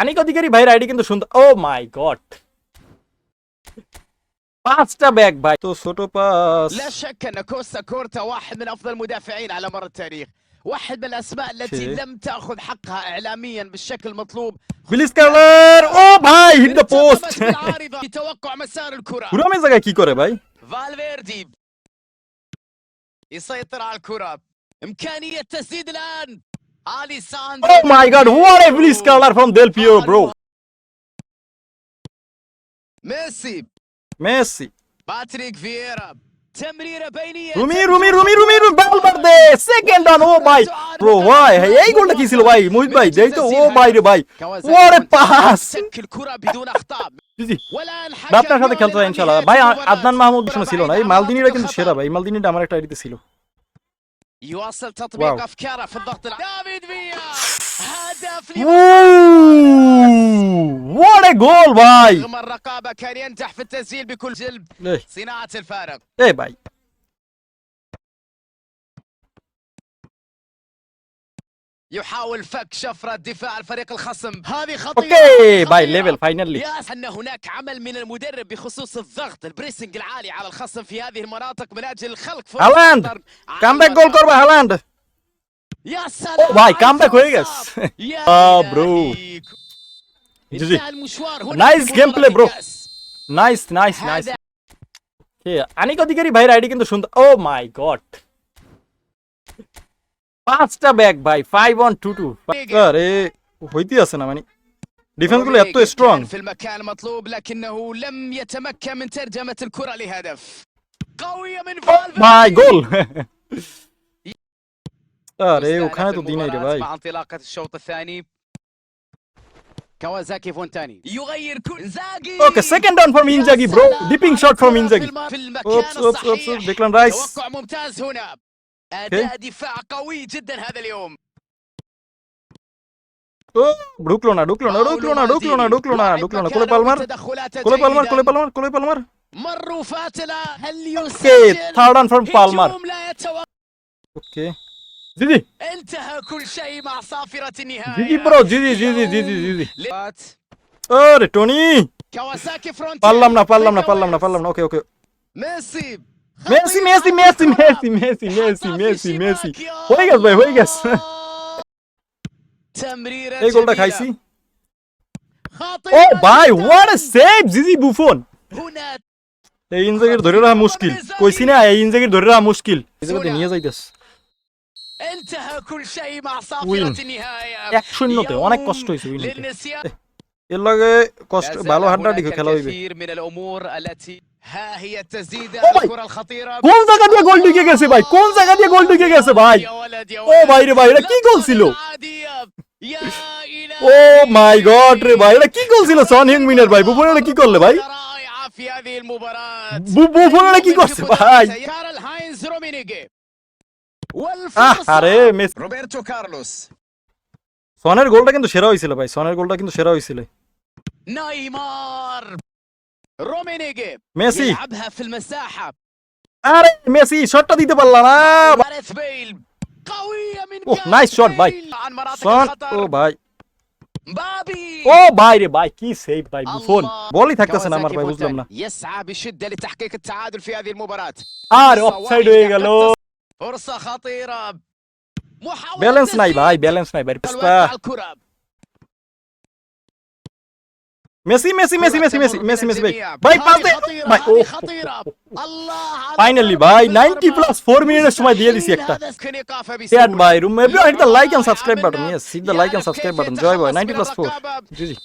আনিক অধিকারী ভাইয়ের আইডি কিন্তু সুন্দর ও মাই গড পাঁচটা ব্যাগ ভাই তো ছোট পাস لا شك ان كوستا كورتا واحد من افضل المدافعين على مر التاريخ واحد من الاسماء التي شيء. لم تاخذ حقها اعلاميا بالشكل المطلوب বিলিস কালার ও ভাই হিট দ্য পোস্ট ارتكبت بالعارضه في توقع مسار الكره পুরামে জায়গায় কি করে ভাই فالفيردي يسيطر على الكره امكانيه تسديد الان الي ساندرو Oh my god, what a blitz caller from Del Piero, bro. Messi. Messi. Patrick Vieira. Rumi Rumi Rumi Rumi Rumi বালবার্দে second ডান ও ভাই ব্রো ভাই এই গোলটা কি ছিল ভাই মুহিত ভাই দেই তো ও ভাই রে ভাই ওরে পাস আপনার সাথে খেলতে ইনশাআল্লাহ। ভাই আদনান মাহমুদ ছিল না। এই মালদিনীরা কিন্তু সেরা ভাই মালদিনীটা আমার একটা আইডিতে ছিল। يواصل تطبيق أفكاره في الضغط دافيد فيا هدف وات ا جول باي رغم الرقابة كان ينجح في التسجيل بكل جلب. إيه. صناعة الفارق. إيه باي يحاول فك شفرة دفاع الفريق الخصم. هذه خطيرة. أوكي باي ليفل فاينلي أن هناك عمل من المدرب بخصوص الضغط البريسنج العالي على الخصم في هذه المناطق من أجل خلق فرص هالاند كم باك جول قربة هالاند. يا سلام باي كم باك ويجاس آه برو. جي نايس جيم بلاي برو. نايس نايس নাইস ঠিক অনেক অধিকারী ভাইয়ের رايدي كنت শুনতে أو ماي جاد পাঁচটা ব্যাগ ভাই ফাইভ ওয়ান টু টু আরে হইতে আছে না মানে ডিফেন্স গুলো এত رودريغو স্ট্রং كان في المكان المطلوب لكنه لم يتمكن من ترجمة الكرة لهدف قوية من فالفيردي মাই গোল আরে تستأنف ওখানে তো দিনাই রে المباراة ভাই مع انطلاقة الشوط الثاني كوازاكي فونتاني يغير كل زاجي okay second down from Inzaghi bro dipping shot from Inzaghi في المكان اوبس اوبس اوبس الصحيح ديكلان رايس توقع ممتاز هنا اداء دفاع قوي جدا هذا اليوم ঢুকলো না ঢুকলো না ঢুকলো না ঢুকলো না ঢুকলো না ঢুকলো না কোলে পালমার কোলে পালমার কোলে Palmer مروا فاتلة هل يسجل ثird and from Palmer اوكي جيجي انتهى كل شيء مع صافرة النهاية جيجي برو جيجي جيجي جيجي جيجي আরে টনি কাওয়াসাকি ফ্রন্ট পারলাম না পারলাম না পারলাম না পারলাম Messi Messi Messi Messi Messi Messi Messi Messi হয়ে গেছে ভাই হয়ে গেছে تمريرة এই গোলটা جميلة. খাইছি خطيرة ও ভাই جداً. What a save Gigi Buffon هنا এই ইনজাগির ধরে রাখা মুশকিল কইছি না এই ইনজাগির ধরে রাখা মুশকিল এই জায়গাতে নিয়ে যাইতেছ انتهى كل شيء مع وين؟ صافرة النهاية এক শূন্যতে অনেক কষ্ট হয়েছে উইন للنسيان এর লাগে কষ্ট لا ভালো زال হাড্ডাডি هناك খেলা হইবে কোন জায়গা দিয়ে গোল ঢুকে গেছে ভাই কোন জায়গা দিয়ে গোল ঢুকে গেছে ভাই ও ভাই রে ভাই এটা কি গোল ছিল ও মাই গড রে ভাই এটা কি গোল ছিল সন হিং মিনের ভাই বুফন কি করলে ভাই কি করছে ভাই আরে রোবের্টো কার্লোস সনের গোলটা কিন্তু সেরা হয়েছিল ভাই। সনের গোলটা কিন্তু সেরা হয়েছিল। নাইমার نايمار رومينيجي মেসি يلعبها في المساحة আরে মেসি শটটা দিতে পারলা না غاريث بيل قوية من أوه، جاريث نايس شوت باي. بيل عن مناطق সন ও الخطر ভাই مبابي ও ভাই রে ভাই কি সেভ ভাই বুফন الله. বলই থাকতেছে না আমার كوازاكي ভাই বুঝলাম না فونتاني يسعى بشدة لتحقيق التعادل في هذه المباراة আর অফসাইড হয়ে গেল فرصة خطيرة محاولة ব্যালেন্স নাই تسديد. ভাই ব্যালেন্স নাই ভাই الوقت على الكرة Messi Messi Messi Messi Messi تمر Messi من Messi ভাই الجميع. ভাই هذه পাস দে خطيرة، ভাই ও هذه خطيرة الله على ফাইনালি ضربة ভাই المرمى. 90 প্লাস 4 মিনিটের সময় দিয়ে দিছি একটা هذا يمكن إيقافه চ্যাট بسهولة. ভাই room maybe hit the like and subscribe رائعة button منه. Yes hit the like and يعرف subscribe كيف button জয় ভাই يتخلص 90 من প্লাস 4 الرقابة. জি জি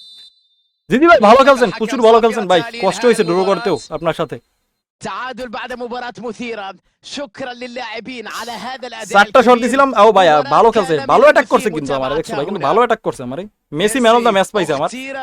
দিদি ভাই ভালো খেলছেন প্রচুর ভালো খেলছেন ভাই কষ্ট হয়েছে ড্র করতেও আপনার সাথে تعادل بعد مباراة مثيرة شكرا للاعبين على هذا الأداء চারটা শট الكبير. দিছিলাম ও ভাই مباراة ভালো كان খেলছে من ভালো অ্যাটাক করছে المثير কিন্তু আমার দেখছো ভাই কিন্তু متابعتها ভালো অ্যাটাক করছে আমারে Messi man of the match পাইছে আমার اختير